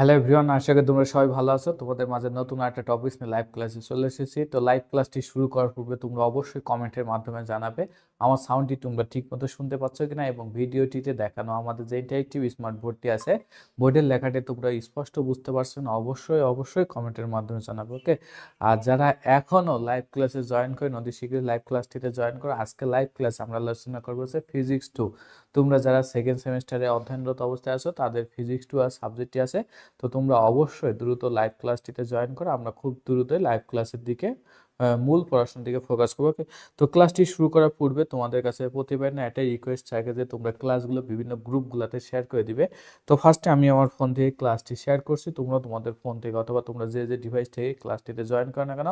Hello everyone আশা করি তোমরা সবাই ভালো আছো। তোমাদের মাঝে নতুন একটা টপিক নিয়ে লাইভ ক্লাসে চলে এসেছি। তো লাইভ ক্লাসটি শুরু করার পূর্বে তোমরা অবশ্যই কমেন্টের মাধ্যমে জানাবে আমার সাউন্ডটি তোমরা ঠিকমতো শুনতে পাচ্ছ কিনা এবং ভিডিওটিতে দেখানো আমাদের যে ইন্টারেক্টিভ স্মার্ট বোর্ডটি আছে বোর্ডের লেখাটি তোমরা স্পষ্ট বুঝতে পারছ না, অবশ্যই অবশ্যই কমেন্টের মাধ্যমে জানাবে ওকে আর যারা এখনও লাইভ ক্লাসে জয়েন করে নদী শীঘ্রই লাইভ ক্লাসটিতে জয়েন করো। আজকে লাইভ ক্লাস আমরা আলোচনা করব হচ্ছে ফিজিক্স টু তোমরা যারা সেকেন্ড সেমিস্টারে অধ্যয়নরত অবস্থায় আছো, তাদের ফিজিক্স টু আর সাবজেক্টটি আছে। তো তোমরা অবশ্যই দ্রুত লাইভ ক্লাসটিতে জয়েন করো। আমরা খুব দ্রুতই লাইভ ক্লাসের দিকে মূল পড়াশোনার দিকে ফোকাস করব? তো ক্লাসটি শুরু করার পূর্বে তোমাদের কাছে প্রতিবার না এটাই রিকোয়েস্ট থাকে যে তোমরা ক্লাসগুলো বিভিন্ন গ্রুপগুলোতে শেয়ার করে দিবে। তো ফার্স্টে আমি আমার ফোন থেকে ক্লাসটি শেয়ার করছি। তোমরা তোমাদের ফোন থেকে অথবা তোমরা যে যে ডিভাইস থেকে ক্লাসটিতে জয়েন করো না কেন,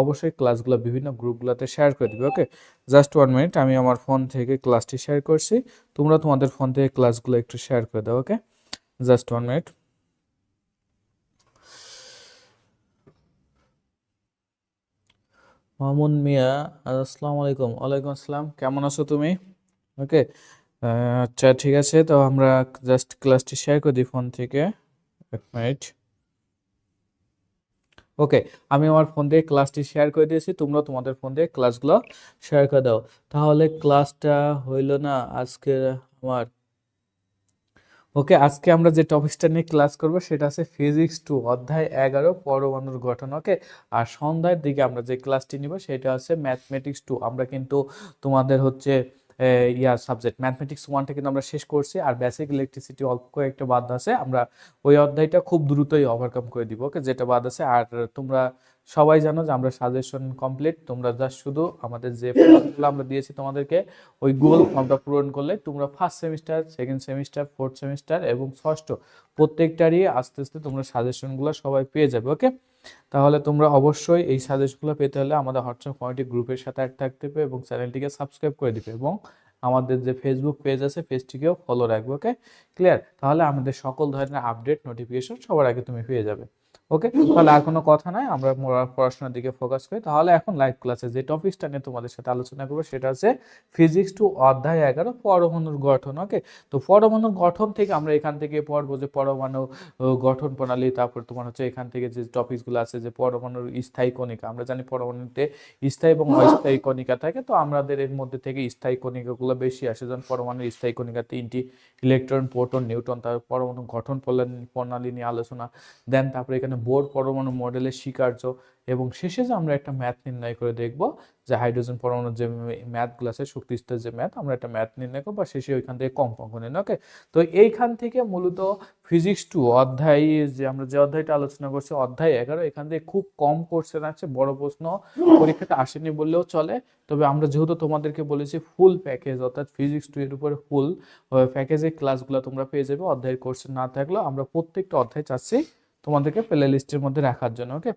অবশ্যই ক্লাসগুলো বিভিন্ন গ্রুপগুলোতে শেয়ার করে দিবে। ওকে জাস্ট ওয়ান মিনিট আমি আমার ফোন থেকে ক্লাসটি শেয়ার করছি। তোমরা তোমাদের ফোন থেকে ক্লাসগুলো একটু শেয়ার করে দাও। Okay just one minute Mamun Miah, আসসালামু আলাইকুম। ওয়ালাইকুম আসসালাম। কেমন আছো তুমি? ওকে আচ্ছা ঠিক আছে। তো আমরা জাস্ট ক্লাসটি শেয়ার করে দিই ফোন থেকে। এক মিনিট। ওকে, আমি আমার ফোন দিয়ে ক্লাসটি শেয়ার করে দিয়েছি। তোমরা তোমাদের ফোন দিয়ে ক্লাসগুলো শেয়ার করে দাও। তাহলে ক্লাসটা হইল না আজকে আমার ওকে আজকে আমরা যে টপিকসটা নিয়ে ক্লাস করব সেটা আছে ফিজিক্স টু অধ্যায় এগারো পরমাণুর গঠন ওকে? আর সন্ধ্যার দিকে আমরা যে ক্লাসটি নিব সেটা হচ্ছে ম্যাথমেটিক্স টু আমরা কিন্তু তোমাদের হচ্ছে এ, ইয়া সাবজেক্ট ম্যাথমেটিক্স ওয়ানটা কিন্তু আমরা শেষ করছি আর বেসিক ইলেকট্রিসিটি অল্প কয়েকটা বাদ আছে আমরা ওই অধ্যায়টা খুব দ্রুতই ওভারকাম করে দিব ওকে? যেটা বাদ আছে আর তোমরা সবাই জানো যে আমরা সাজেশন কমপ্লিট তোমরা জাস্ট শুধু আমাদের যে ফর্মগুলো আমরা দিয়েছি তোমাদেরকে, ওই গুগল ফর্মটা পূরণ করলে তোমরা first semester second semester fourth semester এবং ষষ্ঠ প্রত্যেকটারই আস্তে আস্তে তোমরা সাজেশনগুলো সবাই পেয়ে যাবে ওকে তাহলে তোমরা অবশ্যই এই সাজেশনগুলো পেতে হলে আমাদের হোয়াটসঅ্যাপ কমিউনিটি গ্রুপের সাথে অ্যাড থাকতে হবে এবং চ্যানেলটিকে সাবস্ক্রাইব করে দিবে এবং আমাদের যে ফেসবুক পেজ আছে পেজটিকেও ফলো রাখবে ওকে ক্লিয়ার তাহলে আমাদের সকল ধরনের আপডেট নোটিফিকেশন সবার আগে তুমি পেয়ে যাবে। ওকে তাহলে আর কোনো কথা নাই আমরা পড়াশোনার দিকে ফোকাস করি। তাহলে এখন লাইভ ক্লাসে যে টপিকসটা নিয়ে তোমাদের সাথে আলোচনা করব সেটা হচ্ছে ফিজিক্স টু অধ্যায় এগারো পরমাণুর গঠন ওকে তো পরমাণুর গঠন থেকে আমরা এখান থেকে পড়ব যে পরমাণু গঠন প্রণালী তারপর তোমার হচ্ছে এখান থেকে যে টপিকসগুলো আছে যে পরমাণুর স্থায়ী কণিকা আমরা জানি পরমাণুতে স্থায়ী এবং অস্থায়ী কণিকা থাকে তো আমাদের এর মধ্যে থেকে স্থায়ী কণিকাগুলো বেশি আসে যেমন পরমাণুর স্থায়ী কণিকা তিনটি ইলেকট্রন প্রোটন নিউট্রন তারপর পরমাণু গঠন প্রণালী- প্রণালী নিয়ে আলোচনা দেন তারপরে এখানে বোর পরমাণু মডেলের স্বীকার্য এবং শেষে যে আমরা একটা ম্যাথ নির্ণয় করে দেখব যে হাইড্রোজেন পরমাণুর যে ম্যাথগুলো আছে শক্তি স্তরের যে ম্যাথ, আমরা একটা ম্যাথ নির্ণয় করব বা শেষে ওইখান থেকে কম্পাঙ্ক নির্ণয় ওকে তো এইখান থেকে মূলত ফিজিক্স টু অধ্যায় যে আমরা যে অধ্যায়টা আলোচনা করছি, অধ্যায় এগারো, এখান থেকে খুব কম কোর্সের আছে, বড় প্রশ্ন পরীক্ষাটা আসেনি বললেও চলে। তবে আমরা যেহেতু তোমাদেরকে বলেছি ফুল প্যাকেজ অর্থাৎ ফিজিক্স টু এর উপরে ফুল প্যাকেজের ক্লাসগুলো তোমরা পেয়ে যাবে, অধ্যায়ের কোর্সে না থাকলেও আমরা প্রত্যেকটা অধ্যায় চাচ্ছি তোমাদেরকে প্লে লিস্টের মধ্যে রাখার জন্য ওকে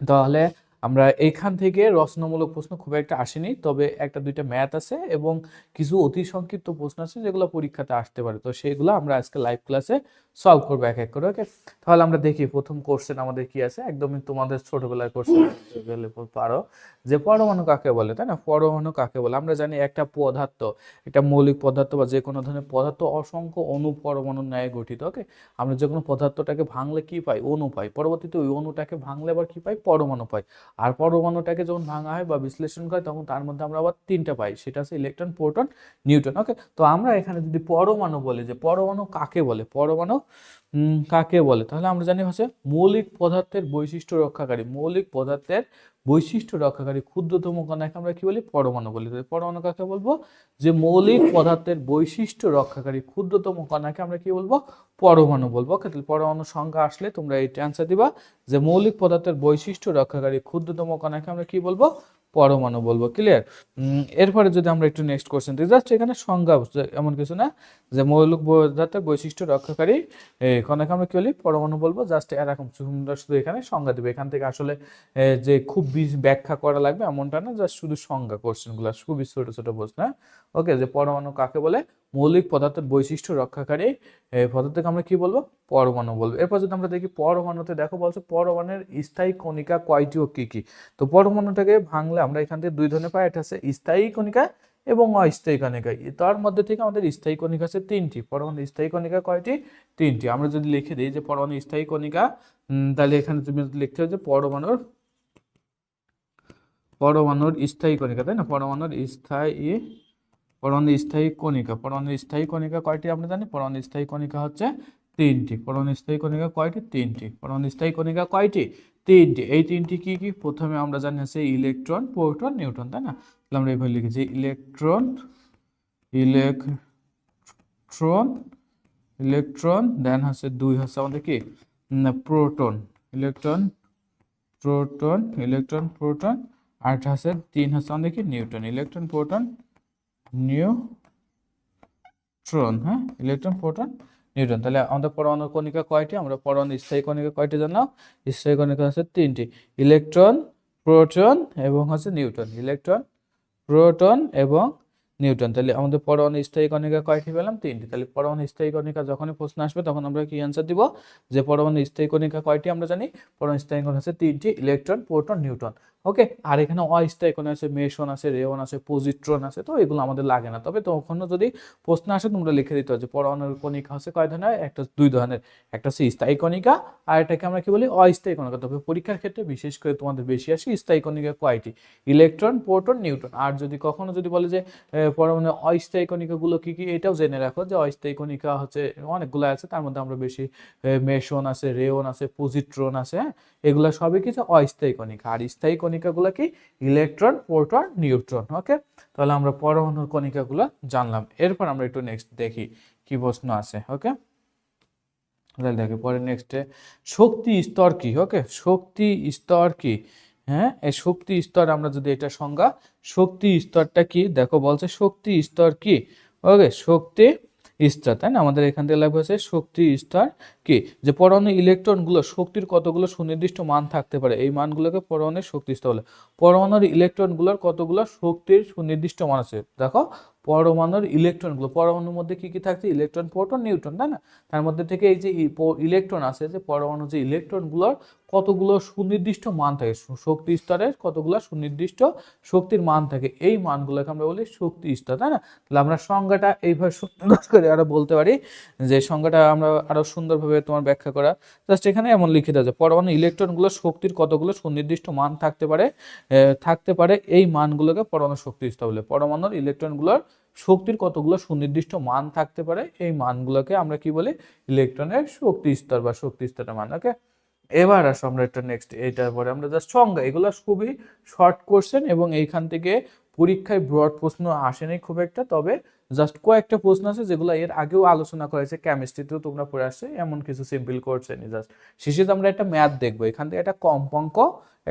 তাহলে আমরা এখান থেকে রচনামূলক প্রশ্ন খুব একটা আসেনি, তবে একটা দুইটা ম্যাথ আছে এবং কিছু অতি সংক্ষিপ্ত প্রশ্ন আছে যেগুলো পরীক্ষাতে আসতে পারে। তো সেগুলো আমরা আজকে লাইভ ক্লাসে সলভ করব এক এক করে ওকে তাহলে আমরা দেখি প্রথম কোশ্চেন আমাদের কি আছে? একদমই তোমাদের ছোটবেলার কোশ্চেন গেলে পারো। যে পরমাণু কাকে বলে তাই না? পরমাণু কাকে বলে? আমরা জানি একটা পদার্থ একটা মৌলিক পদার্থ বা যে কোনো ধরনের পদার্থ অসংখ্য অণু পরমাণুর ন্যায় গঠিত ওকে আমরা যে কোনো পদার্থটাকে ভাঙলে কি পাই? অণু পাই। পরবর্তীতে ওই অণুটাকে ভাঙলে আবার কি পাই? পরমাণু পাই। আর পরমাণুটাকে যখন ভাঙা হয় বা বিশ্লেষণ করে তখন তার মধ্যে আমরা আবার তিনটা পাই। সেটা আছে ইলেকট্রন প্রোটন নিউটন ওকে তো আমরা এখানে যদি পরমাণু বলি যে পরমাণু কাকে বলে? পরমাণু কাকে বলে? তাহলে আমরা জানি হচ্ছে মৌলিক পদার্থের বৈশিষ্ট্য রক্ষাকারী। মৌলিক পদার্থের বৈশিষ্ট্য রক্ষাকারী ক্ষুদ্রতম কণাকে আমরা কি বলি? পরমাণু বলি। পরমাণু কাকে বলব? যে মৌলিক পদার্থের বৈশিষ্ট্য রক্ষাকারী ক্ষুদ্রতম কণাকে আমরা কি বলব? পরমাণু বলব। তাহলে পরমাণু সংখ্যা আসলে তোমরা এইটা অ্যান্সার দিবা। যে মৌলিক পদার্থের বৈশিষ্ট্য রক্ষাকারী ক্ষুদ্রতম কণাকে আমরা কি বলব? পরমাণু বলব ক্লিয়ার এরপরে যদি আমরা একটু নেক্সট কোয়েশ্চেন দিই জাস্ট এখানে সংজ্ঞা এমন কিছু না যে মৌলিক পদার্থের বৈশিষ্ট্য রক্ষাকারী এ, কণাকে আমরা কি বলি? পরমাণু বলব জাস্ট এরকম সুন্দর শুধু এখানে সংজ্ঞা দেবে। এখান থেকে আসলে যে খুব ব্যাখ্যা করা লাগবে এমনটা না জাস্ট শুধু সংজ্ঞা কোশ্চেনগুলো খুবই ছোটো ছোট প্রশ্ন ওকে যে পরমাণু কাকে বলে? মৌলিক পদার্থের বৈশিষ্ট্য রক্ষাকারী পদার্থকে আমরা কি বলব? পরমাণু বলব। এরপর যদি আমরা দেখি পরমাণুতে, দেখো বলছে পরমাণুর স্থায়ী কণিকা কয়টি ও কি কি? তো পরমাণুটাকে ভাঙলে আমরা এখান থেকে দুই ধরনের পাই, এটা আছে স্থায়ী কণিকা এবং অস্থায়ী কণিকা। তার মধ্যে থেকে আমাদের স্থায়ী কণিকা আছে তিনটি। পরমাণু স্থায়ী কণিকা কয়টি? তিনটি। আমরা যদি লিখে দিই যে পরমাণু স্থায়ী কণিকা তাহলে এখানে তুমি লিখতে হবে যে পরমাণুর পরমাণুর স্থায়ী কণিকা, তাই না? পরমাণুর স্থায়ী পরমাণু স্থায়ী কণিকা। পরমাণু স্থায়ী কণিকা কয়টি আমরা জানি স্থায়ী কণিকা হচ্ছে তিনটি। পরমাণু স্থায়ী কণিকা কয়টি? তিনটি। পরমাণু স্থায়ী কণিকা কয়টি? তিনটি। এই তিনটি কি কি? প্রথমে আমরা জানি হচ্ছে ইলেকট্রন, প্রোটন, নিউট্রন, তাই না? তাহলে আমরা এইভাবে লিখেছি ইলেকট্রন ইলেকট্রন ইলেকট্রন দেন হচ্ছে দুই হচ্ছে আমাদের কি? Proton. Electron proton electron, proton, আর হচ্ছে তিন হচ্ছে আমাদের কি? নিউটন ইলেকট্রন, প্রোটন নিউট্রন হ্যাঁ? ইলেকট্রন, প্রোটন নিউটন তাহলে আমাদের পরমাণু কণিকা কয়টি? আমরা পরমাণু স্থায়ী কণিকা কয়টি জানো স্থায়ী কণিকা হচ্ছে তিনটি। ইলেকট্রন, প্রোটন এবং হচ্ছে নিউটন ইলেকট্রন, প্রোটন এবং নিউটন তাহলে আমাদের পরমাণু স্থায়ী কণিকা কয়টি পেলাম? তিনটি। তাহলে পরমাণু স্থায়ী কণিকা যখনই প্রশ্ন আসবে, তখন আমরা কি অ্যান্সার দিব? যে পরমাণু স্থায়ী কণিকা কয়টি আমরা জানি? পরমাণু স্থায়ী কণিকা হচ্ছে তিনটি, ইলেকট্রন, প্রোটন নিউটন ওকে আর এখানে কণিকা আছে, মেশন আছে, রেওন আছে, পজিট্রন আছে, তো এগুলো আমাদের লাগে না। তবে তখনও যদি প্রশ্ন আসে, তোমরা লিখে দিতে যে পরমাণুর কণিকা হচ্ছে কয় ধরনের? একটা দুই ধরনের। একটা হচ্ছে স্থায়ী কণিকা আর এটাকে আমরা কি বলি? অস্থায়ী কণিকা তবে পরীক্ষার ক্ষেত্রে বিশেষ করে তোমাদের বেশি আসে স্থায়ী কণিকা কয়টি? Electron, proton, neutron. আর যদি কখনো যদি বলে যে পরমাণু অস্থায়ী কণিকাগুলো কি কি, এটাও জেনে রাখো যে অস্থায়ী কণিকা হচ্ছে অনেকগুলো আছে, তার মধ্যে আমরা বেশি মেশন আছে, রেওন আছে, পজিট্রন আছে হ্যাঁ? এগুলো সবই কিছু অস্থায়ী কণিকা। আর স্থায়ী কণিকাগুলো কি ইলেকট্রন, প্রোটন, নিউট্রন, ওকে? তাহলে আমরা পরমাণুর কণিকাগুলো জানলাম। এরপর আমরা একটু নেক্সট দেখি কি প্রশ্ন আছে, ওকে? তাহলে দেখি, পরে নেক্সটে শক্তি স্তর কি, ওকে? শক্তি স্তর কি? হ্যাঁ এই শক্তি স্তর আমরা যদি এটা সংজ্ঞা, শক্তি স্তরটা কি? দেখো বলছে শক্তি স্তর কি? ওকে, শক্তি স্তর তাই না? আমাদের এখান থেকে লাগবে হচ্ছে শক্তি স্তর কি? যে পরমাণু ইলেকট্রনগুলো, শক্তির কতগুলো সুনির্দিষ্ট মান থাকতে পারে, এই মানগুলোকে পরমাণুর শক্তি স্তর বলে। পরমাণুর ইলেকট্রনগুলোর কতগুলো শক্তির সুনির্দিষ্ট মান আছে? দেখো, পরমাণুর ইলেকট্রনগুলো, পরমাণুর মধ্যে কি কি থাকছে? ইলেকট্রন, প্রোটন, নিউট্রন, তাই না? তার মধ্যে থেকে এই যে ইলেকট্রন আছে, যে পরমাণু যে ইলেকট্রনগুলোর কতগুলো সুনির্দিষ্ট মান থাকে? শক্তি স্তরের কতগুলো সুনির্দিষ্ট শক্তির মান থাকে? এই মানগুলোকে আমরা বলি শক্তি স্তর, তাই না? তাহলে আমরা সংজ্ঞাটা এইভাবে সুন্দর করে আরও বলতে পারি যে সংজ্ঞাটা আমরা আরও সুন্দরভাবে তোমার ব্যাখ্যা করা। জাস্ট এখানে এমন লিখিত আছে, পরমাণু ইলেকট্রনগুলো শক্তির কতগুলো সুনির্দিষ্ট মান থাকতে পারে? থাকতে পারে এই মানগুলোকে পরমাণু শক্তি স্তর বলে। পরমাণুর ইলেকট্রনগুলোর শক্তির কতগুলো সুনির্দিষ্ট মান থাকতে পারে? এই মানগুলোকে আমরা কি বলি? ইলেকট্রনের শক্তি স্তর বা শক্তি স্তরের মান ওকে এবার আসো আমরা একটা নেক্সট এইটার পরে আমরা জাস্ট সংজ্ঞা, এগুলো খুবই শর্ট কোশ্চেন এবং এইখান থেকে পরীক্ষায় ব্রড প্রশ্ন আসেনি খুব একটা, তবে জাস্ট কয়েকটা প্রশ্ন আছে যেগুলো এর আগেও আলোচনা করা হয়েছে কেমিস্ট্রিতেও তোমরা পড়ে আসছে, এমন কিছু সিম্পল কোশ্চেন জাস্ট শেষে আমরা একটা ম্যাথ দেখব, এখান থেকে একটা কম্পাঙ্ক,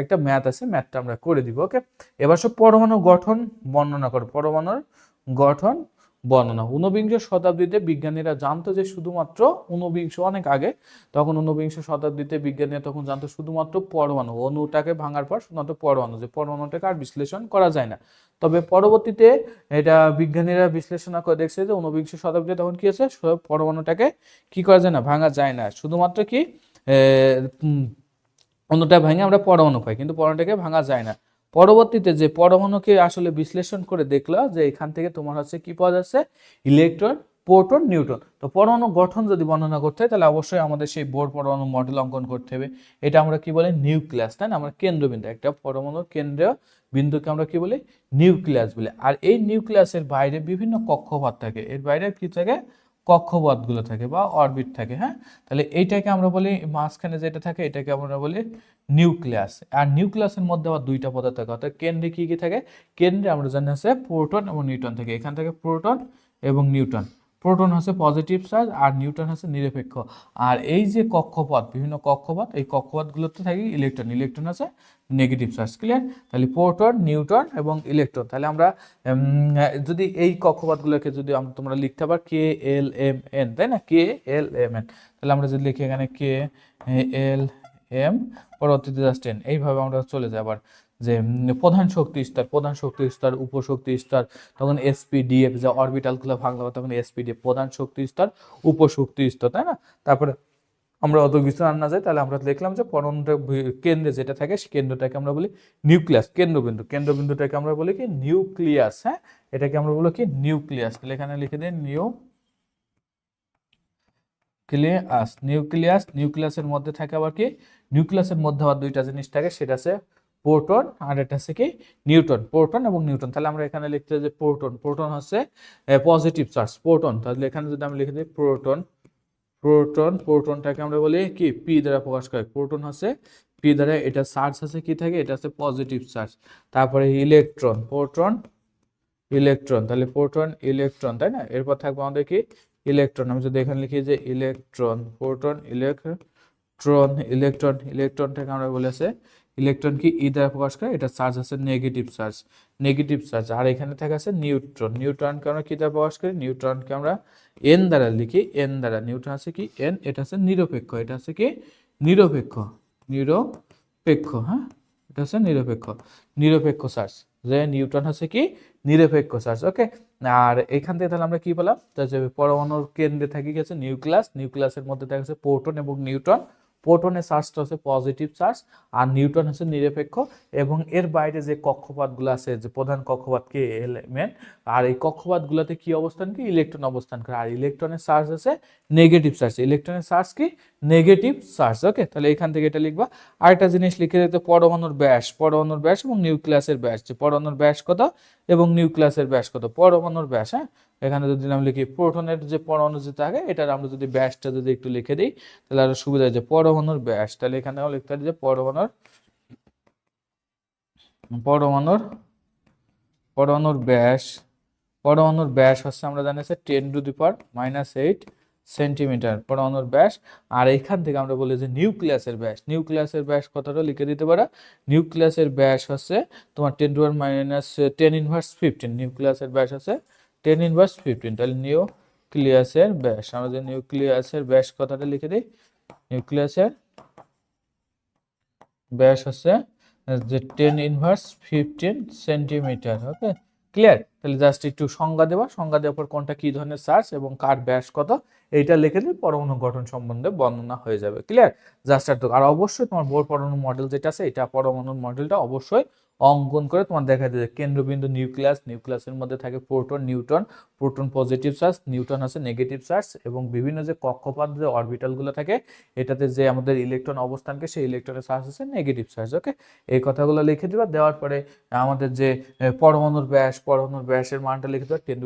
একটা ম্যাথ আছে ম্যাথটা আমরা করে দিব ওকে এবার সব পরমাণু গঠন বর্ণনা করো, পরমাণুর গঠন বর্ণনা। ঊনবিংশ শতাব্দীতে বিজ্ঞানীরা জানতো যে শুধুমাত্র ঊনবিংশ, অনেক আগে, তখন ঊনবিংশ শতাব্দীতে বিজ্ঞানীরা তখন জানতো শুধুমাত্র পরমাণু, অণুটাকে ভাঙার পর শুধুমাত্র পরমাণু, যে পরমাণুটাকে আর বিশ্লেষণ করা যায় না। তবে পরবর্তীতে এটা বিজ্ঞানীরা বিশ্লেষণ করে দেখছে যে ঊনবিংশ শতাব্দীতে তখন কি আছে পরমাণুটাকে কি করা যায় না, ভাঙা যায় না। শুধুমাত্র কি অণুটা ভেঙে আমরা পরমাণু পাই, কিন্তু পরমাণুটাকে ভাঙা যায় না। পরবর্তীতে যে পরমাণুকে আসলে বিশ্লেষণ করে দেখল যে এখান থেকে তোমার হচ্ছে কি পাওয়া যাচ্ছে? Electron, proton, neutron. তো পরমাণু গঠন যদি বর্ণনা করতে হয়, তাহলে অবশ্যই আমাদের সেই বোর পরমাণু মডেল অঙ্কন করতে হবে। এটা আমরা কি বলি? নিউক্লিয়াস, তাই না? আমরা কেন্দ্রবিন্দু, একটা পরমাণু কেন্দ্রীয় বিন্দুকে আমরা কি বলি? নিউক্লিয়াস বলি। আর এই নিউক্লিয়াসের বাইরে বিভিন্ন কক্ষপথ থাকে। এর বাইরে কি থাকে? কক্ষপথগুলো থাকে বা অরবিট থাকে হ্যাঁ? তাহলে এইটাকে আমরা বলি মাঝখানে যেটা থাকে, এটাকে আমরা বলি নিউক্লিয়াস আর নিউক্লিয়াসের মধ্যে আবার দুইটা পদার্থ থাকে অর্থাৎ কেন্দ্রে কী কী থাকে? কেন্দ্রে আমরা জানি আছে প্রোটন এবং নিউটন থাকে। এখান থেকে প্রোটন এবং নিউট্রন প্রোটন হচ্ছে পজিটিভ চার্জ আর নিউট্রন হচ্ছে নিরপেক্ষ। আর এই যে কক্ষপথ, বিভিন্ন কক্ষপথ, এই কক্ষপথগুলোতে থাকে ইলেকট্রন ইলেকট্রন আছে নেগেটিভ চার্জ ক্লিয়ার তাহলে প্রোটন নিউট্রন এবং ইলেকট্রন তাহলে আমরা যদি এই কক্ষপথগুলোকে যদি আমরা তোমরা লিখতে পার কে এল এম এন তাই না? কে এল এম এন তাহলে আমরা যদি লিখি এখানে কে এল এম পরবর্তীতে জাস্ট এন এইভাবে আমরা চলে যাই আবার। যে প্রধান শক্তি স্তর, প্রধান শক্তি স্তর, উপশক্তি স্তর, তখন এসপিডিএফ যে অরবিটালগুলো ভাঙলো তখন এসপিডিএফ প্রধান শক্তি স্তর, উপশক্তি স্তর, তাই না? তারপরে আমরা অত কিছু আর না যাই তাহলে আমরা লিখলাম যে পরমাণুটা কেন্দ্রে যেটা থাকে সেই কেন্দ্রটাকে আমরা বলি নিউক্লিয়াস, কেন্দ্রবিন্দু। কেন্দ্রবিন্দুটাকে আমরা বলি কি? নিউক্লিয়াস হ্যাঁ? এটাকে আমরা বলি কি? নিউক্লিয়াস। তাহলে এখানে লিখে দিন নিউ ক্লিয়াস নিউক্লিয়াস, নিউক্লিয়াসের মধ্যে থাকে আবার কি? নিউক্লিয়াসের মধ্যে আবার দুইটা জিনিস থাকে, সেটা আছে প্রোটন আর এটা হচ্ছে কি নিউটন, প্রোটন এবং নিউটন। তাহলে আমরা এখানে লিখতে যে প্রোটন প্রোটন হচ্ছে পজিটিভ চার্জ প্রোটন। তাহলে এখানে যদি আমি লিখে দিই প্রোটন প্রোটন, প্রোটনটাকে আমরা বলি কি? পি দ্বারা প্রকাশ করে। প্রোটন হচ্ছে পি দ্বারা এটা চার্জ আছে কি থাকে? এটা হচ্ছে পজিটিভ চার্জ তারপরে ইলেকট্রন প্রোটন ইলেকট্রন তাহলে প্রোটন ইলেকট্রন তাই না? এরপর থাকবে আমাদের কি? ইলেকট্রন আমি যদি এখানে লিখি যে ইলেকট্রন প্রোটন ইলেকট্রন ইলেকট্রন ইলেকট্রনটাকে আমরা বলেছে ইলেকট্রন কি ই দ্বারা প্রকাশ করে? এটা চার্জ আছে নেগেটিভ চার্জ নেগেটিভ চার্জ আর এখানে থাকে আছে নিউট্রন নিউট্রনকে আমরা কি দ্বারা প্রকাশ করি? নিউট্রনকে আমরা এন দ্বারা লিখি। এন দ্বারা। নিউট্রন আছে কি? এন এটা আছে নিরপেক্ষ। এটা আছে কি? নিরপেক্ষ। নিরপেক্ষ হ্যাঁ? এটা হচ্ছে নিরপেক্ষ। নিরপেক্ষ চার্জ যে নিউটন হচ্ছে কি? নিরপেক্ষ চার্জ ওকে আর এখান থেকে তাহলে আমরা কি বললাম যে পরমাণুর কেন্দ্রে থাকি গেছে নিউক্লিয়াস নিউক্লিয়াসের মধ্যে দেখা যাচ্ছে প্রোটন এবং নিউট্রন প্রোটনের চার্জটা হচ্ছে পজিটিভ চার্জ আর নিউটন হচ্ছে নিরপেক্ষ এবং এর বাইরে যে কক্ষপথগুলো আছে, যে প্রধান কক্ষপথ কি এলিমেন্ট আর এই কক্ষপথগুলোতে কি অবস্থান কি? ইলেকট্রন অবস্থান করে। আর ইলেকট্রনের চার্জ আছে নেগেটিভ চার্জ ইলেকট্রনের চার্জ কি? নেগেটিভ চার্জ ওকে তাহলে এখান থেকে এটা লিখবা। আরেকটা জিনিস লিখে দিতে পরমাণুর ব্যাস। পরমাণুর ব্যাস এবং নিউক্লিয়াসের ব্যাস। যে পরমাণুর ব্যাস কত? এবং নিউক্লিয়াসের ব্যাস কত? পরমাণুর ব্যাস হ্যাঁ? এখানে যদি আমি লিখি, প্রোটনের যে পরমাণু যে থাকে, এটার আমরা যদি ব্যাসটা যদি একটু লিখে দিই, তাহলে আরও সুবিধা হয় যে পরমাণুর ব্যাস। তাহলে এখানে লিখতে পারি যে পরমাণুর পরমাণুর পরমাণুর ব্যাস। পরমাণুর ব্যাস হচ্ছে আমরা জানি যে ten to the power minus eight centimetre পরমাণুর ব্যাস। আর এইখান থেকে আমরা বলি যে নিউক্লিয়াসের ব্যাস। নিউক্লিয়াসের ব্যাস কতটা লিখে দিতে পারো? নিউক্লিয়াসের ব্যাস হচ্ছে তোমার ten to minus ten inverse fifteen. নিউক্লিয়াসের ব্যাস হচ্ছে টেন ইনভার্স ফিফটিন তাহলে নিউক্লিয়াসের ব্যাস আমরা যে নিউক্লিয়াসের ব্যাস কথাটা লিখে দিই নিউক্লিয়াসের ব্যাস হচ্ছে, যে ten inverse fifteen centimetre okay clear তাহলে জাস্ট একটু সংজ্ঞা দেওয়া, সংজ্ঞা দেওয়ার পর কোনটা কি ধরনের চার্জ এবং কার ব্যাস কত, এইটা লিখে দিলে পরমাণু গঠন সম্বন্ধে বর্ণনা হয়ে যাবে ক্লিয়ার জাস্ট আর আর অবশ্যই তোমার বোর পরমাণু মডেল যেটা আছে, এটা পরমাণুর মডেলটা অবশ্যই অঙ্কন করে তোমার দেখা যায় কেন্দ্রবিন্দু নিউক্লিয়াস, নিউক্লিয়াসের মধ্যে থাকে proton, neutron. Proton positive charge neutron আছে নেগেটিভ চার্জ এবং বিভিন্ন যে কক্ষপথ যে অরবিটালগুলো থাকে, এটাতে যে আমাদের ইলেকট্রন অবস্থানকে সেই ইলেকট্রনের চার্জ আছে নেগেটিভ চার্জ ওকে এই কথাগুলো লিখে দিবা, দেওয়ার পরে আমাদের যে পরমাণুর ব্যাস, পরমাণুর ব্যাসের মানটা লিখে দেবা ten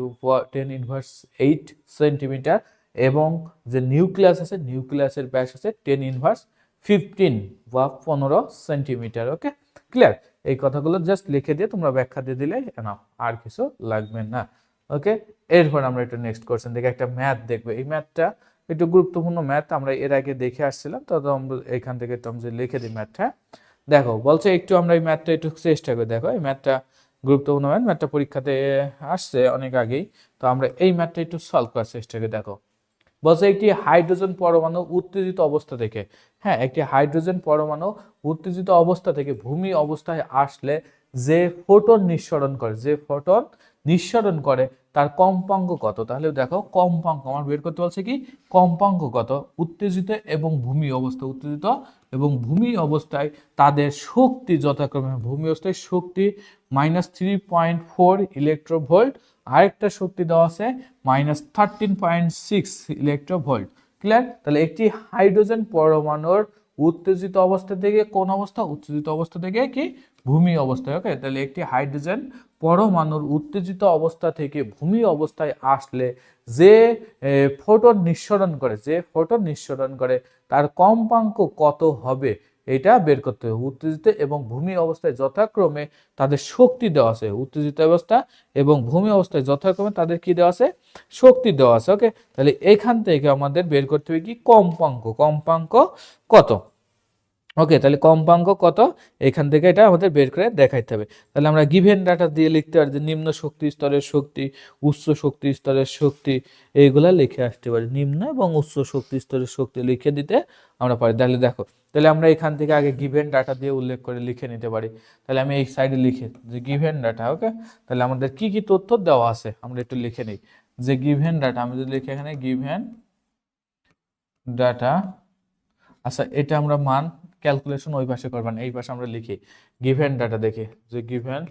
ten inverse eight centimetre এবং যে নিউক্লিয়াস আছে নিউক্লিয়াসের ব্যাস আছে টেন ইনভার্স ফিফটিন বা পনেরো সেন্টিমিটার ওকে ক্লিয়ার এই কথাগুলো জাস্ট লিখে দিয়ে তোমরা ব্যাখ্যা দিয়ে দিলে না আর কিছু লাগবে না। ওকে এরপর আমরা একটু নেক্সট কোশ্চেন দেখে, একটা ম্যাথ দেখবে। এই ম্যাথটা একটু গুরুত্বপূর্ণ ম্যাথ আমরা এর আগে দেখে আসছিলাম, তো আমরা এখান থেকে তো আমরা লিখে দিই ম্যাথটা দেখো, বলছে একটু আমরা এই ম্যাথটা একটু চেষ্টা করে। দেখো, এই ম্যাথটা গুরুত্বপূর্ণ ম্যাথ ম্যাথটা পরীক্ষাতে আসছে অনেক আগেই। তো আমরা এই ম্যাথটা একটু সলভ করার চেষ্টা করে। দেখো বলছে একটি হাইড্রোজেন পরমাণু উত্তেজিত অবস্থা থেকে। হ্যাঁ একটি হাইড্রোজেন পরমাণু উত্তেজিত অবস্থা থেকে ভূমি অবস্থায় আসলে যে ফোটন নিঃসরণ করে, যে ফোটন নিঃসরণ করে তার কম্পাঙ্ক কত? তাহলে দেখো, কম্পাঙ্ক, আমার বের করতে বলছে কি? কম্পাঙ্ক কত? উত্তেজিত এবং ভূমি অবস্থা উত্তেজিত এবং ভূমি অবস্থায় তাদের শক্তি যথাক্রমে ভূমি অবস্থায় শক্তি minus three point four electronvolt আরেকটা শক্তি দেওয়া আছে minus thirteen point six electronvolt clear তাহলে একটি হাইড্রোজেন পরমাণুর উত্তেজিত অবস্থা থেকে কোন অবস্থা? উত্তেজিত অবস্থা থেকে কি? ভূমি অবস্থায় ওকে তাহলে একটি হাইড্রোজেন পরমাণুর উত্তেজিত অবস্থা থেকে ভূমি অবস্থায় আসলে যে ফোটন নিঃসরণ করে, যে ফোটন নিঃসরণ করে তার কম্পাঙ্ক কত হবে এটা বের করতে হবে। উত্তেজিত এবং ভূমি অবস্থায় যথাক্রমে তাদের শক্তি দেওয়া আছে। উত্তেজিত অবস্থা এবং ভূমি অবস্থায় যথাক্রমে তাদের কি দেওয়া আছে? শক্তি দেওয়া আছে। ওকে তাহলে এখান থেকে আমাদের বের করতে হবে কি? কম্পাঙ্ক। কম্পাঙ্ক কত? ওকে তাহলে কম্পাঙ্ক কত? এখান থেকে এটা আমাদের বের করে দেখাইতে হবে। তাহলে আমরা গিভেন ডাটা দিয়ে লিখতে পারি যে নিম্ন শক্তি স্তরের শক্তি, উচ্চ শক্তি স্তরের শক্তি, এইগুলা লিখে আসতে পারি। নিম্ন এবং উচ্চ শক্তি স্তরের শক্তি লিখে দিতে আমরা পারি। তাহলে দেখো, তাহলে আমরা এখান থেকে আগে গিভেন ডাটা দিয়ে উল্লেখ করে লিখে নিতে পারি। তাহলে আমি এই সাইডে লিখে যে গিভেন ডাটা ওকে তাহলে আমাদের কি কি তথ্য দেওয়া আছে? আমরা একটু লিখে নিই। যে গিভেন ডাটা আমি যদি লিখি এখানে গিভেন ডাটা আচ্ছা এটা আমরা মান ক্যালকুলেশন ওই পাশে করবেন, এই পাশে আমরা লিখি গিভেন ডাটা দেখে, যে গিভেন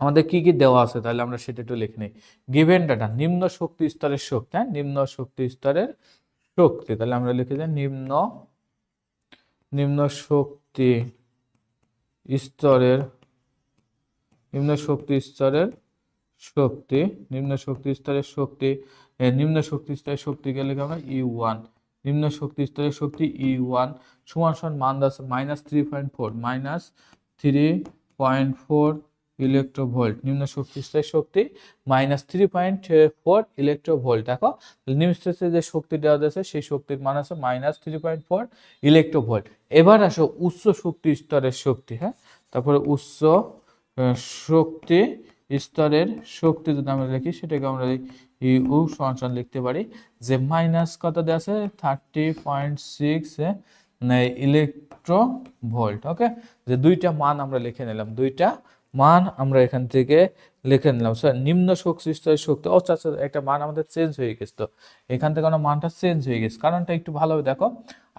আমাদের কি কি দেওয়া আছে তাহলে আমরা সেটা একটু লিখে নিই। গিভেন ডাটা নিম্ন শক্তি স্তরের শক্তি হ্যাঁ? নিম্ন শক্তি স্তরের শক্তি, তাহলে আমরা লিখে দিই নিম্ন নিম্ন শক্তি স্তরের, নিম্ন শক্তি স্তরের শক্তি, নিম্ন শক্তি স্তরের শক্তি নিম্ন শক্তি স্তরের শক্তি গেলে আমরা ই ওয়ান নিম্ন শক্তি স্তরের শক্তি ই ওয়ান সমান সমান মান Das minus three point four minus three point four electronvolt নিম্ন শক্তি স্তরের শক্তি minus three point four electronvolt দেখো নিম্ন স্তরে যে শক্তি দেওয়া আছে, সেই শক্তির মান আছে minus three point four electronvolt এবার আসো উচ্চ শক্তি স্তরের শক্তি হ্যাঁ? তারপরে উচ্চ শক্তি স্তরের শক্তি যদি আমরা লিখি, সেটাকে আমরা ইউ সমান লিখতে পারি। যে মাইনাস কত দেওয়া আছে? Thirty point six electronvolt okay যে দুইটা মান আমরা লিখে নিলাম। দুইটা মান আমরা এখান থেকে লিখে নিলাম। স্যার নিম্ন শক্তি স্তরের শক্তি ও আচ্ছা একটা মান আমাদের চেঞ্জ হয়ে গেছে তো। এখান থেকে আমরা মানটা চেঞ্জ হয়ে গেছে। কারণটা একটু ভালোভাবে দেখো।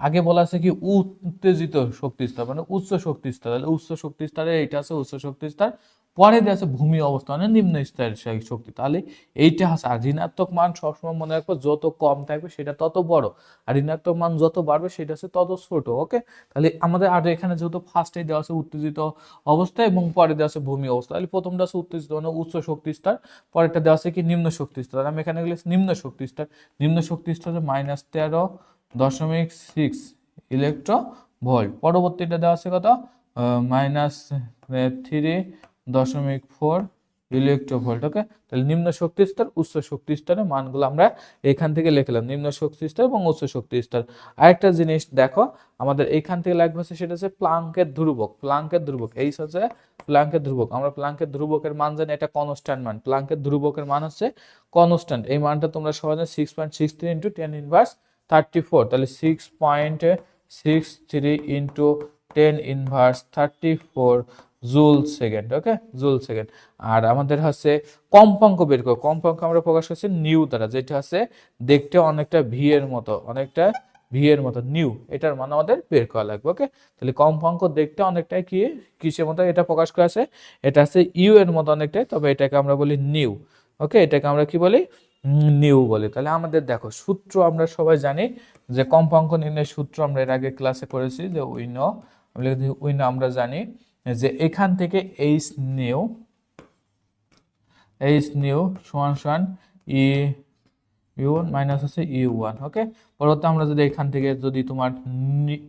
আগে বলা আছে কি? উত্তেজিত শক্তিস্তর মানে উচ্চ শক্তিস্তর তাহলে উচ্চ শক্তিস্তরে এটা আছে, উচ্চ শক্তি স্তর। পরে দেওয়া আছে ভূমি অবস্থানে মানে নিম্ন স্তরের শক্তি। তাহলে এইটা আছে আর ঋণাত্মক মান সবসময় মনে রাখব, যত কম থাকবে সেটা তত বড়। আর ঋণাত্মক মান যত বাড়বে সেটা হচ্ছে তত ছোট ওকে তাহলে আমাদের আর এখানে যেহেতু ফার্স্টে দেওয়া আছে উত্তেজিত অবস্থা এবং পরে দেওয়া আছে ভূমি অবস্থা। তাহলে প্রথমটা আছে উত্তেজিত মানে উচ্চ শক্তি স্তর, পরেরটা দেওয়া আছে কি নিম্ন শক্তি স্তর। আমি এখানে গেলে নিম্ন শক্তি স্তর। নিম্ন শক্তি স্তরে মাইনাস তেরো দশমিক সিক্স ইলেকট্রো ভোল্ট পরবর্তীটা দেওয়া আছে কত? মাইনাস থ্রি দশমিক ফোর ইলেকট্রোভোল্ট ওকে তাহলে নিম্ন শক্তি স্তর, উচ্চ শক্তি স্তরের মানগুলো আমরা এখান থেকে লিখলাম নিম্ন শক্তি স্তর এবং উচ্চ শক্তি স্তর। আরেকটা জিনিস দেখো, আমাদের এইখান থেকে লাগবে হচ্ছে সেটা হচ্ছে প্লাঙ্কের ধ্রুবক প্লাঙ্কের ধ্রুবক, এই হচ্ছে প্লাঙ্কের ধ্রুবক, আমরা প্লাঙ্কের ধ্রুবকের মান জানি, এটা কনস্ট্যান্ট মান, প্লাঙ্কের ধ্রুবকের মান হচ্ছে কনস্ট্যান্ট এই মানটা তোমরা সবাই জানো six point six three into ten inverse thirty four তাহলে six point six three into ten inverse thirty four joule second, okay? Joule second. আর আমাদের হচ্ছে কম্পাঙ্ক বের করো। কম্পাঙ্ক আমরা প্রকাশ করছি নিউ দ্বারা, যেটা হচ্ছে দেখতে অনেকটা ভি এর মতো, অনেকটা ভি এর মতো, নিউ। এটার মান আমাদের বের করা লাগবে, ওকে? তাহলে কম্পাঙ্ক দেখতে অনেকটাই কি, কিসের মতো এটা প্রকাশ করা আছে? এটা হচ্ছে ইউ এর মতো অনেকটাই, তবে এটাকে আমরা বলি নিউ, ওকে? এটাকে আমরা কি বলি? নিউ বলি। তাহলে আমাদের দেখো, সূত্র আমরা সবাই জানি যে কম্পাঙ্ক নির্ণয়ের সূত্র আমরা এর আগে ক্লাসে করেছি, যে উইন উইন আমরা জানি। যে এখান থেকে এইচ নিউ এইচ নিউ সমান সমান ই ইউ ওয়ান মাইনাস হচ্ছে ইউ ওয়ান ওকে পরবর্তী আমরা যদি এখান থেকে যদি তোমার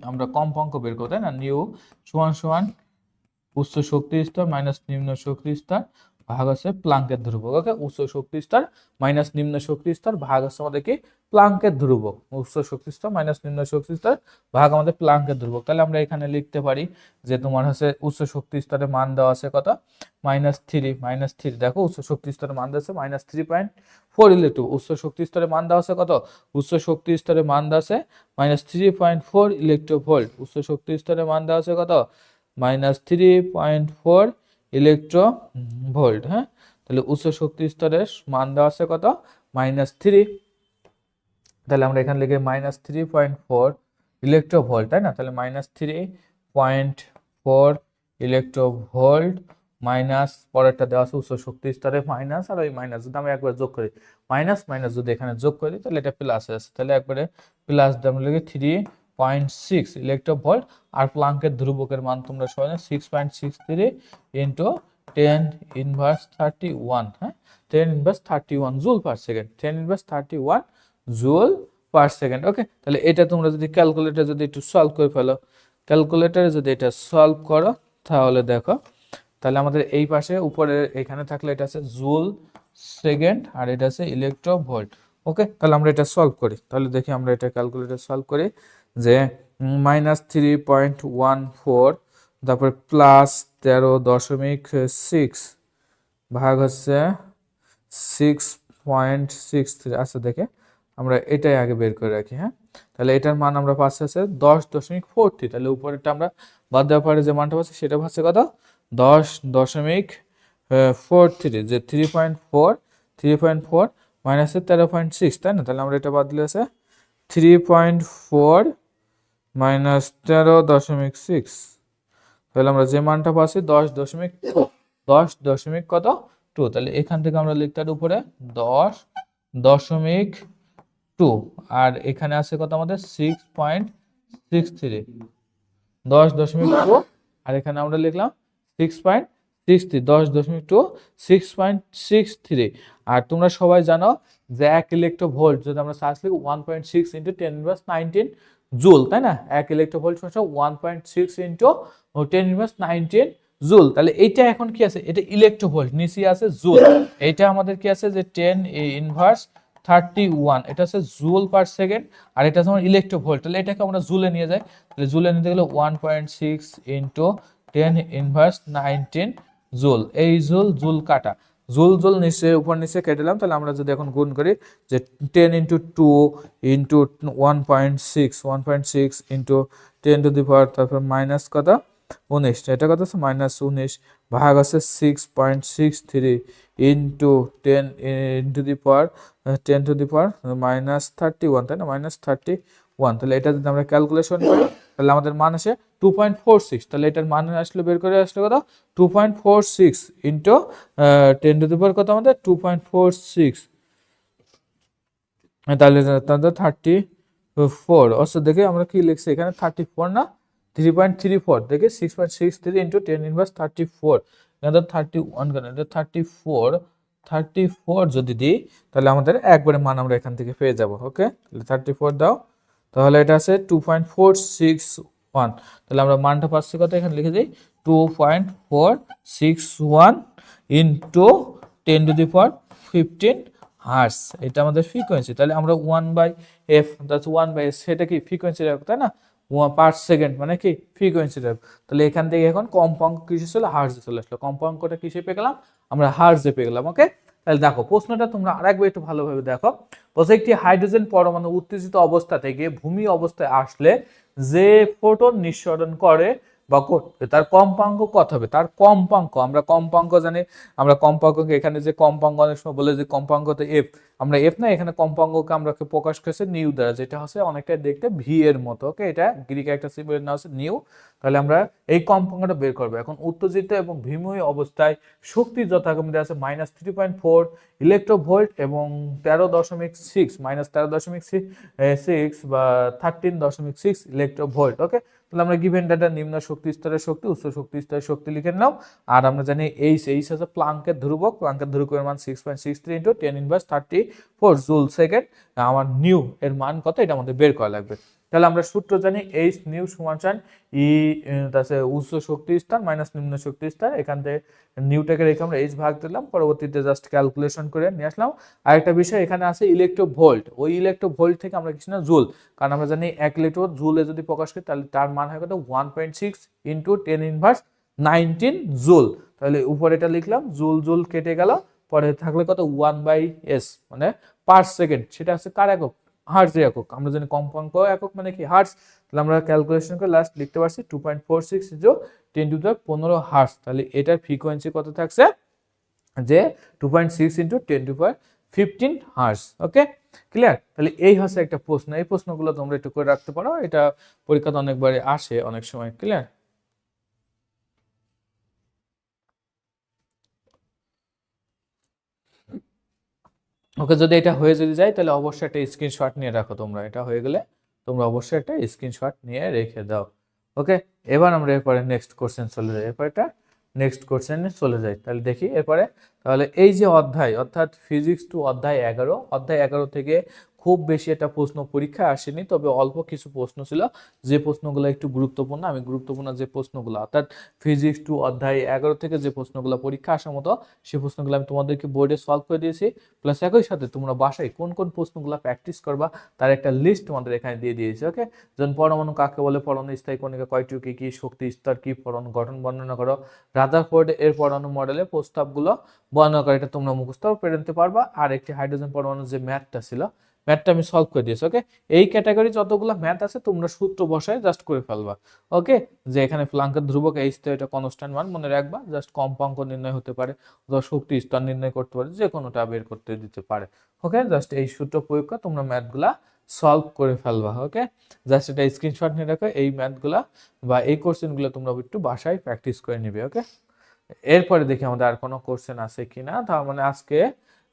আমরা কম্পাঙ্ক বের করতে না? নিউ সমান সমান উচ্চ শক্তি স্তর মাইনাস নিম্ন শক্তি স্তর ভাগ আছে প্লাঙ্কের ধ্রুবক, ওকে? উচ্চ শক্তি স্তর মাইনাস নিম্ন শক্তি স্তর ভাগ হচ্ছে আমাদের কি? প্লাঙ্কের ধ্রুবক। উচ্চ শক্তি স্তর মাইনাস নিম্ন শক্তি স্তর ভাগ আমাদের প্লাঙ্কের ধ্রুবক। তাহলে আমরা এখানে লিখতে পারি যে তোমার হচ্ছে উচ্চ শক্তি স্তরের মান দেওয়া আছে কত? মাইনাস থ্রি মাইনাস থ্রি দেখো, উচ্চ শক্তি স্তরের মান দেওয়া আছে minus three point four electro উচ্চ শক্তি স্তরের মান দেওয়া আছে কত? উচ্চ শক্তি স্তরের মান দেওয়া আছে minus three point four electronvolt উচ্চ শক্তি স্তরের মান দেওয়া আছে কত? Minus three point four electronvolt হ্যাঁ? তাহলে উচ্চ শক্তি স্তরের মান দেওয়া আছে কত? মাইনাস থ্রি তাহলে আমরা এখানে লিখে minus three point four electronvolt তাই না? তাহলে minus three point four electronvolt minus পরেরটা দেওয়া আছে উচ্চ শক্তি স্তরে মাইনাস আর ওই মাইনাস যদি আমি একবার যোগ করি মাইনাস মাইনাস যদি এখানে যোগ করি, তাহলে এটা প্লাস আসে তাহলে একবারে প্লাস দিয়ে আমরা লিখি three point six electronvolt আর প্লাঙ্কের ধ্রুবকের মান তোমরা সবাই জানো six point six three into ten inverse thirty one হ্যাঁ? Ten inverse thirty one joule per second ten inverse thirty one joule per second okay তাহলে এটা তোমরা যদি ক্যালকুলেটর যদি একটু সলভ করে ফেলো ক্যালকুলেটরে যদি এটা সলভ করো, তাহলে দেখো, তাহলে আমাদের এই পাশে উপরে এখানে থাকলে এটা আছে জুল সেকেন্ড আর এটা আছে ইলেকট্রো ভোল্ট ওকে তাহলে আমরা এটা সলভ করি, তাহলে দেখি আমরা এটা ক্যালকুলেটর সলভ করি যে minus three point one four তারপরে প্লাস তেরো দশমিক সিক্স ভাগ হচ্ছে সিক্স পয়েন্ট সিক্স থ্রি আচ্ছা দেখে আমরা এটাই আগে বের করে রাখি হ্যাঁ? তাহলে এটার মান আমরা পাচ্ছি আছে দশ দশমিক ফোর থ্রি তাহলে উপরেরটা আমরা বাদ দেওয়ার পরে যে মানটা পাচ্ছি, সেটা পাচ্ছে কত? দশ দশমিক ফোর থ্রি যে three point four three point four মাইনাসে তেরো পয়েন্ট সিক্স তাই না? তাহলে আমরা এটা বাদ দিলে আছে থ্রি পয়েন্ট ফোর মাইনাস তেরো দশমিক সিক্স তাহলে আমরা যে মানটা পাচ্ছি দশ দশমিক দশ দশমিক কত? টু তাহলে এখান থেকে আমরা লিখতে পারি উপরে দশ দশমিক টু আর এখানে আছে কত আমাদের? সিক্স পয়েন্ট সিক্স থ্রি দশ দশমিক টু আর এখানে আমরা লিখলাম সিক্স পয়েন্ট সিক্স থ্রি দশ দশমিক two six point six three আর তোমরা সবাই জানো যে এক ইলেকট্রো ভোল্ট যদি আমরা সার্চ লিখি one point six into ten inverse nineteen joule, তাই না? এক ইলেকট্রো ভোল্ট সমান one point six into ten inverse nineteen joule. তাহলে এইটা এখন কি আছে? এটা ইলেকট্রো ভোল্ট নিচে আছে জুল। এইটা আমাদের কি আছে? যে টেন ইনভার্স থার্টি ওয়ান এটা হচ্ছে জুল পার সেকেন্ড আর এটা হচ্ছে আমার ইলেকট্রো ভোল্ট তাহলে এটাকে আমরা জুলে নিয়ে যাই। তাহলে জুলে নিতে গেলে one point six into ten inverse nineteen joule. এই জুল জুল কাটা। জুল জুল নিচে, উপর নিচে কেটে দিলাম তাহলে আমরা যদি এখন গুণ করি যে ten into two into one point six one point six ten to the তারপর মাইনাস কত? উনিশ। এটা কত আছে? মাইনাস উনিশ ভাগ আছে six point six three into ten into the power ten to the power minus thirty one তাই না? মাইনাস থার্টি ওয়ান তাহলে এটা যদি আমরা ক্যালকুলেশন করি তাহলে আমাদের মান আসে টু পয়েন্ট ফোর সিক্স তাহলে এটার মান আসলে, বের করে আসলে কত? Two point four six into ten to the কত আমাদের? টু পয়েন্ট ফোর সিক্স তাহলে তাদের থার্টি ফোর অবশ্য দেখে আমরা কি লিখছি? এখানে থার্টি ফোর না? থ্রি পয়েন্ট থ্রি ফোর দেখে six point six three into ten inverse thirty four এখানে থার্টি ওয়ান কেন? এটা থার্টি ফোর থার্টি ফোর যদি দিই, তাহলে আমাদের একবারে মান আমরা এখান থেকে পেয়ে যাব ওকে তাহলে থার্টি ফোর দাও। তাহলে এটা আছে two point four six one তাহলে আমরা মানটা পাচ্ছি কত? এখানে লিখে দিই two point four six one into ten to the power fifteen hertz এটা আমাদের ফ্রিকোয়েন্সি তাহলে আমরা one by F that's one by S সেটা কি ফ্রিকোয়েন্সি রাখব তাই না? পার সেকেন্ড মানে কি? ফ্রিকোয়েন্সি রাখব তাহলে এখান থেকে এখন কম্পাঙ্ক কিসে চলে? হার্সে চলে আসলো। কম্পাঙ্কটা কিসে পেয়ে গেলাম? আমরা হার্সে পেয়ে গেলাম ওকে তাহলে দেখো, প্রশ্নটা তোমরা আরেকবার একটু ভালোভাবে দেখো। বলছে একটি হাইড্রোজেন পরমাণু উত্তেজিত অবস্থা থেকে ভূমি অবস্থায় আসলে যে ফোটন নিঃসরণ করে বা করবে তার কম্পাঙ্ক কত হবে? তার কম্পাঙ্ক, আমরা কম্পাঙ্ক জানি, আমরা কম্পাঙ্ককে এখানে যে কম্পাঙ্ক অনেক সময় বলে যে কম্পাঙ্কতে এফ আমরা এফ না, এখানে কম্পাঙ্ককে আমরা প্রকাশ করেছি? নিউ দ্বারা, যেটা হচ্ছে অনেকটা দেখতে ভি এর মতো ওকে এটা গ্রিক একটা সিম্বলের নাম হচ্ছে নিউ তাহলে আমরা এই কম্পাঙ্কটা বের করব। এখন উত্তেজিত এবং ভীময় অবস্থায় শক্তি যথাক্রমে আছে minus three point four electronvolt এবং তেরো দশমিক সিক্স মাইনাস তেরো দশমিক সিক্স বা থার্টিন দশমিক সিক্স ইলেকট্রোভোল্ট ওকে তাহলে আমরা গিভেন ডাটা নিম্ন শক্তি, স্তরের শক্তি, উচ্চ শক্তি, স্তরের শক্তি লিখে নাও। আর আমরা জানি এইচ এইচ আছে প্লাঙ্কের ধ্রুবক। প্লাঙ্কের ধ্রুবকের মান six point six three into ten inverse thirty four joule second আমার নিউ এর মান কত? এটা আমাদের বের করা লাগবে। তাহলে আমরা সূত্র জানি এইচ নিউ সমান ই তাছে উচ্চ শক্তি স্তর মাইনাস নিম্ন শক্তি স্তর এখান থেকে নিউটাকে রেখে আমরা এইচ ভাগ দিলাম। পরবর্তীতে জাস্ট ক্যালকুলেশন করে নিয়ে আসলাম। আরেকটা বিষয় এখানে আছে ইলেকট্রো ভোল্ট ওই ইলেকট্রো ভোল্ট থেকে আমরা কিছু না, জুল। কারণ আমরা জানি এক ইলেকট্রো জুলে যদি প্রকাশ করি, তাহলে তার মান হয় কত? One point six into ten inverse nineteen joule. তাহলে উপরে এটা লিখলাম, জুল জুল কেটে গেল। পরে থাকলে কত? ওয়ান বাই এস মানে পার সেকেন্ড সেটা হচ্ছে কার একক? হার্টস একক। আমরা জানি কম্পাঙ্ক একক মানে কি? হার্টস তাহলে আমরা ক্যালকুলেশন করে লাস্ট লিখতে পারছি টু পয়েন্ট ফোর সিক্স ইজো টেন টু পনেরো হার্টস তাহলে এটার ফ্রিকোয়েন্সি কত থাকছে? যে two point six into ten to power fifteen hertz okay clear তাহলে এই হচ্ছে একটা প্রশ্ন। এই প্রশ্নগুলো তোমরা একটু করে রাখতে পারো। এটা পরীক্ষাতে অনেকবারে আসে অনেক সময়। ক্লিয়ার ওকে যদি এটা হয়ে যদি যায়, তাহলে অবশ্যই একটা স্ক্রিনশট নিয়ে রাখো তোমরা। এটা হয়ে গেলে তোমরা অবশ্যই একটা স্ক্রিনশট নিয়ে রেখে দাও। ওকে? এবার আমরা এরপরে নেক্সট কোশ্চেন চলে যাই। এরপর এটা নেক্সট কোশ্চেনে চলে যাই। তাহলে দেখি, এরপরে তাহলে এই যে অধ্যায়, অর্থাৎ ফিজিক্স টু অধ্যায় এগারো অধ্যায় এগারো থেকে খুব বেশি একটা প্রশ্ন পরীক্ষা আসেনি, তবে অল্প কিছু প্রশ্ন ছিল। যে প্রশ্নগুলো একটু গুরুত্বপূর্ণ, আমি গুরুত্বপূর্ণ যে প্রশ্নগুলো, অর্থাৎ ফিজিক্স টু অধ্যায় এগারো থেকে যে প্রশ্নগুলো পরীক্ষা আসার মতো সেই প্রশ্নগুলো আমি তোমাদেরকে বোর্ডে সলভ করে দিয়েছি। প্লাস একই সাথে তোমরা বাসায় কোন কোন প্রশ্নগুলো প্র্যাকটিস করবা, তার একটা লিস্ট তোমাদের এখানে দিয়ে দিয়েছি ওকে যেমন পরমাণু কাকে বলে, পরমাণু স্থায়ী কণিকা কয়টি কি কি শক্তি স্তর, কি পরমাণু গঠন বর্ণনা করো। রাদারফোর্ড এর পরমাণু মডেলের প্রস্তাবগুলো বর্ণনা করে, এটা তোমরা মুখস্থ করে নিতে পারবা। আর একটি হাইড্রোজেন পরমাণুর যে ম্যাথটা ছিল ম্যাথটা আমি সলভ করে দিয়েছি ওকে এই ক্যাটাগরি যতগুলো ম্যাথ আছে, তোমরা সূত্র বসায় জাস্ট করে ফেলবা ওকে যে এখানে প্লাঙ্কের ধ্রুবক, এই তো এটা কনস্ট্যান্ট মান মনে রাখবা জাস্ট কম্পাঙ্ক নির্ণয় হতে পারে, অথবা শক্তি স্তর নির্ণয় করতে পারে, যে কোনোটা বের করতে দিতে পারে ওকে জাস্ট এই সূত্র প্রয়োগ করে তোমরা ম্যাথগুলা সলভ করে ফেলবা ওকে জাস্ট এটা স্ক্রিনশট নিয়ে রাখো, এই ম্যাথগুলা বা এই কোশ্চেনগুলো তোমরা একটু বাসায় প্র্যাকটিস করে নিবে ওকে এরপরে দেখি আমাদের আর কোনো কোশ্চেন আছে কিনা, তার মানে আজকে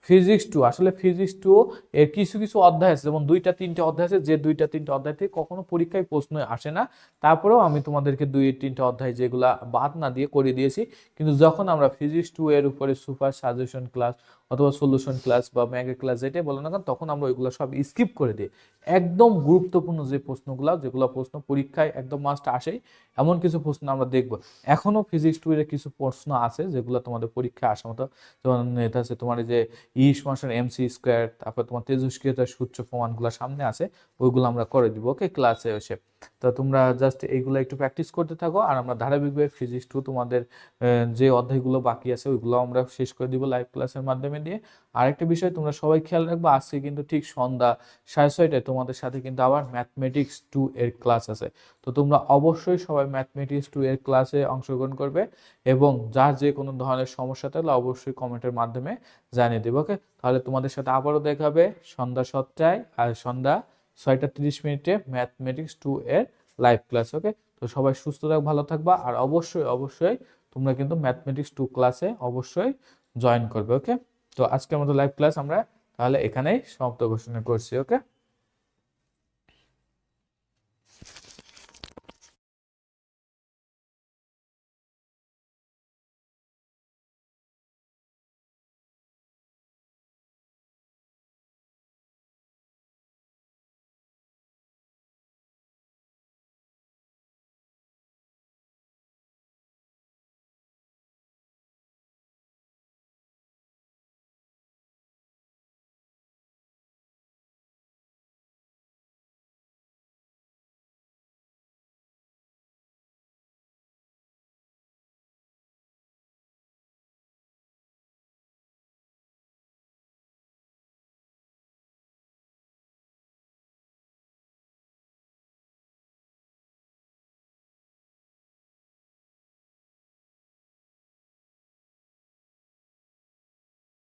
ফিজিক্স টু আসলে ফিজিক্স টু এর কিছু কিছু অধ্যায় আছে, যেমন দুইটা তিনটা অধ্যায় আছে, যে দুইটা তিনটা অধ্যায় থেকে কখনো পরীক্ষায় প্রশ্ন আসে না। তারপরেও আমি তোমাদেরকে দুই তিনটা অধ্যায় যেগুলা বাদ না দিয়ে করে দিয়েছি, কিন্তু যখন আমরা ফিজিক্স টু এর উপরে সুপার সাজেশন ক্লাস অথবা সলিউশন ক্লাস বা ম্যাগের ক্লাস যেটাই বলো না কেন, তখন আমরা ওইগুলো সব স্কিপ করে দিই। একদম গুরুত্বপূর্ণ যে প্রশ্নগুলো, যেগুলো প্রশ্ন পরীক্ষায় একদম মাস্ট আসেই, এমন কিছু প্রশ্ন আমরা দেখব। এখনও ফিজিক্স টু এর কিছু প্রশ্ন আছে, যেগুলো তোমাদের পরীক্ষায় আসার মতো। যেমন এটা আছে তোমার যে ই সমান এম সি স্কোয়ার তারপর তোমার তেজস্ক্রিয়তার সূত্র প্রমাণগুলো সামনে আছে, ওইগুলো আমরা করে দিব ওকে ক্লাসে এসে। তো তোমরা জাস্ট এইগুলো একটু প্র্যাকটিস করতে থাকো, আর আমরা ধারাবাহিকভাবে ফিজিক্স টু তোমাদের যে অধ্যায়গুলো বাকি আছে, ওইগুলো আমরা শেষ করে দিব লাইভ ক্লাসের মাধ্যমে। দিয়ে আরেকটা বিষয় তোমরা সবাই খেয়াল রাখবে, আজকে কিন্তু ঠিক সন্ধ্যা সাড়ে ছয়টায় তোমাদের সাথে কিন্তু আবার ম্যাথমেটিক্স টু এর ক্লাস আছে। তো তোমরা অবশ্যই সবাই ম্যাথমেটিক্স টু এর ক্লাসে অংশগ্রহণ করবে এবং যার যে কোনো ধরনের সমস্যা থাকলে অবশ্যই কমেন্টের মাধ্যমে জানিয়ে দেবে, ওকে? তাহলে তোমাদের সাথে আবারও দেখা হবে সন্ধ্যা সাতটায়, আর সন্ধ্যা ছয়টা তিরিশ মিনিটে ম্যাথমেটিক্স টু এর লাইভ ক্লাস ওকে? তো সবাই সুস্থ থাক, ভালো থাকবা, আর অবশ্যই অবশ্যই তোমরা কিন্তু ম্যাথমেটিক্স টু ক্লাসে অবশ্যই জয়েন করবে, ওকে? তো আজকের মতো লাইভ ক্লাস আমরা তাহলে এখানেই সমাপ্ত ঘোষণা করছি ওকে